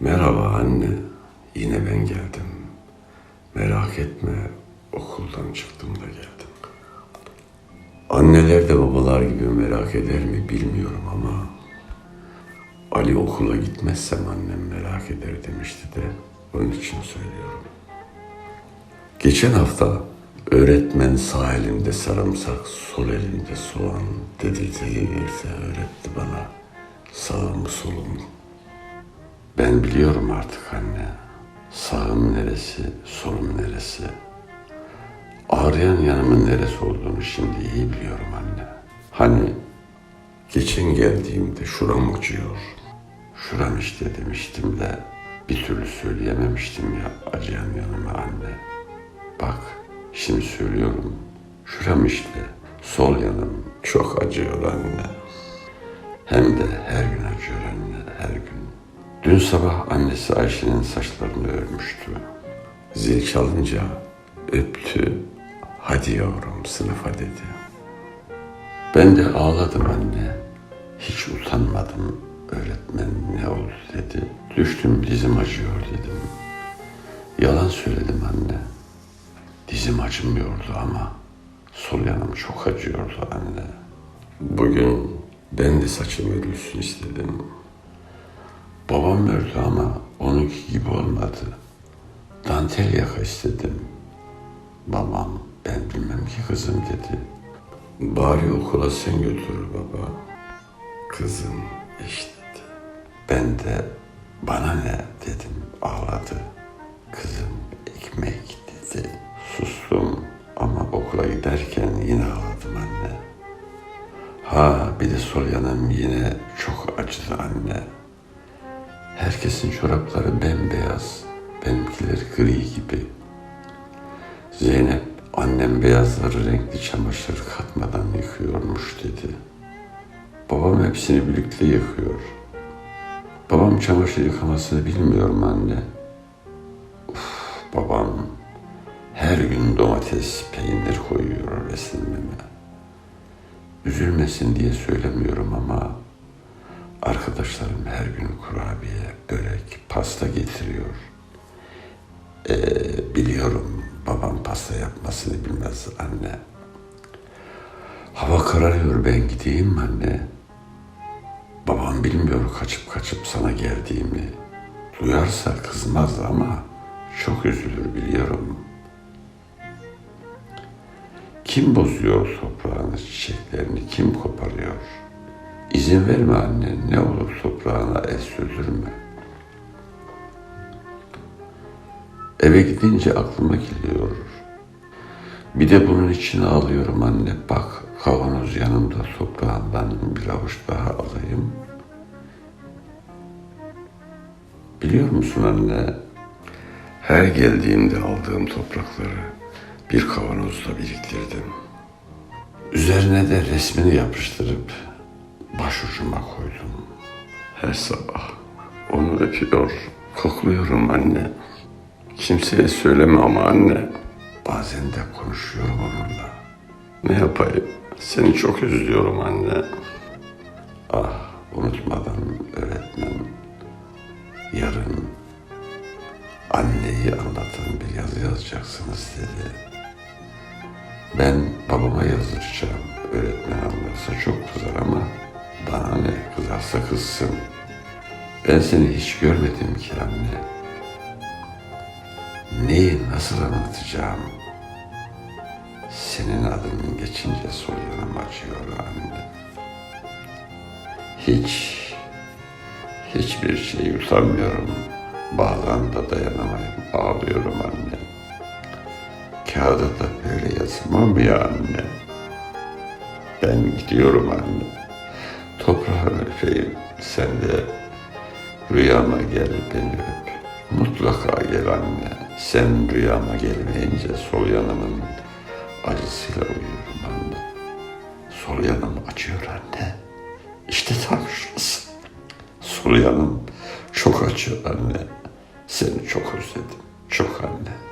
Merhaba anne, yine ben geldim. Merak etme, okuldan çıktım da geldim. Anneler de babalar gibi merak eder mi bilmiyorum ama Ali okula gitmezsem annem merak eder demişti de onun için söylüyorum. Geçen hafta öğretmen sağ elimde sarımsak, sol elimde soğan dedirtirse öğretti bana sağımı solumu. Ben biliyorum artık anne. Sağım neresi, solum neresi. Ağrıyan yanımın neresi olduğunu şimdi iyi biliyorum anne. Hani geçen geldiğimde şuram acıyor. Şuram işte demiştim de bir türlü söyleyememiştim ya acıyan yanıma anne. Bak şimdi söylüyorum. Şuram işte sol yanım çok acıyor anne. Hem de her gün acıyor anne, her gün. Dün sabah annesi Ayşe'nin saçlarını örmüştü. Zil çalınca öptü. Hadi yavrum sınıfa dedi. Ben de ağladım anne. Hiç utanmadım. Öğretmen ne oldu dedi. Düştüm dizim acıyor dedim. Yalan söyledim anne. Dizim acımıyordu ama sol yanım çok acıyordu anne. Bugün ben de saçım örülsün istedim. Babam ördü ama onunki gibi olmadı. Dantel yaka istedim. Babam ben bilmem ki kızım dedi. Bari okula sen götür baba. Kızım işte. Ben de bana ne dedim ağladı. Kızım ekmek dedi. Sustum ama okula giderken yine ağladım anne. Ha bir de sol yanım yine çok acıdı anne. Herkesin çorapları bembeyaz, benimkiler gri gibi. Zeynep annem beyazları renkli çamaşır katmadan yıkıyormuş dedi. Babam hepsini birlikte yıkıyor. Babam çamaşır yıkamasını bilmiyorum anne. Uf, babam her gün domates, peynir koyuyor beslenmeme. Üzülmesin diye söylemiyorum ama arkadaşlarım her gün kurabiye, börek, pasta getiriyor. Ee, biliyorum babam pasta yapmasını bilmez anne. Hava kararıyor ben gideyim anne. Babam bilmiyor kaçıp kaçıp sana geldiğimi. Duyarsa kızmaz ama çok üzülür biliyorum. Kim bozuyor toprağını, çiçeklerini, kim koparıyor? İzin verme anne, ne olur toprağına el sürdürme. Eve gidince aklıma geliyor. Bir de bunun için ağlıyorum anne. Bak kavanoz yanımda toprağından bir avuç daha alayım. Biliyor musun anne? Her geldiğimde aldığım toprakları bir kavanozda biriktirdim. Üzerine de resmini yapıştırıp başucuma koydum. Her sabah onu öpüyor, kokluyorum anne. Kimseye söyleme ama anne. Bazen de konuşuyorum onunla. Ne yapayım? Seni çok üzülüyorum anne. Ah unutmadan öğretmen. Yarın anneyi anlatan bir yazı yazacaksınız dedi. Ben babama yazdıracağım. Öğretmen anlarsa çok kızar ama kızsın. Ben seni hiç görmedim ki anne. Neyi nasıl anlatacağım? Senin adın geçince sol yanım acıyor anne. Hiç, hiçbir şey utanmıyorum. Bazen de dayanamayıp ağlıyorum anne. Kağıda da böyle yazmam ya anne. Ben gidiyorum anne. Toprağını öpeyim. Sen de rüyama gel beni öp. Mutlaka gel anne. Sen rüyama gelmeyince sol yanımın acısıyla uyuyorum anne. Sol yanım acıyor anne. İşte tam şurası. Sol yanım çok acıyor anne. Seni çok özledim. Çok anne.